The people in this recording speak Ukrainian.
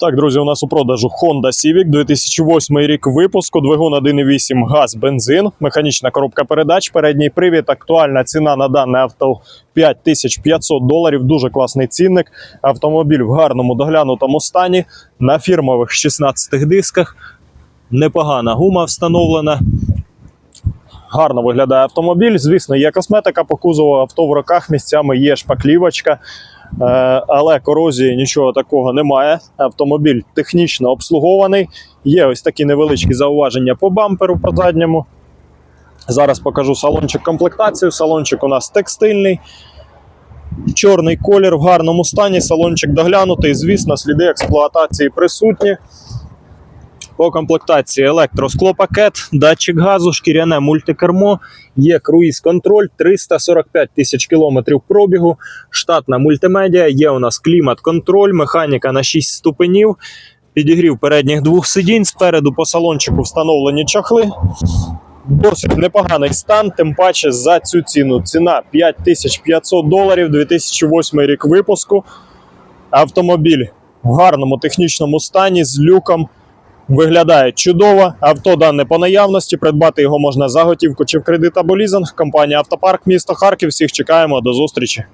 Так, друзі, у нас у продажу Honda Civic 2008 рік випуску, двигун 1.8 газ, бензин, механічна коробка передач, передній привід. Актуальна ціна на дане авто 5500 доларів. Дуже класний цінник. Автомобіль в гарному доглянутому стані на фірмових 16 дисках. Непогана гума встановлена. Гарно виглядає автомобіль. Звісно, є косметика по кузову, авто в руках місцями є шпаклівочка. Е, але корозії нічого такого немає. Автомобіль технічно обслугований. Є ось такі невеличкі зауваження по бамперу по задньому. Зараз покажу салончик комплектацію. Салончик у нас текстильний. Чорний колір в гарному стані. Салончик доглянутий. Звісно, сліди експлуатації присутні. По комплектації електросклопакет, датчик газу, шкіряне мультикермо, є круїз-контроль, 345 тисяч кілометрів пробігу, штатна мультимедіа, є у нас клімат-контроль, механіка на 6 ступенів, підігрів передніх двох сидінь, спереду по салончику встановлені чохли. Досить непоганий стан, тим паче за цю ціну. Ціна 5500 доларів, 2008 рік випуску. Автомобіль в гарному технічному стані з люком. Виглядає чудово. Авто дане по наявності. Придбати його можна за готівку чи в кредит або лізинг. Компанія Автопарк, місто Харків. Всіх чекаємо. До зустрічі.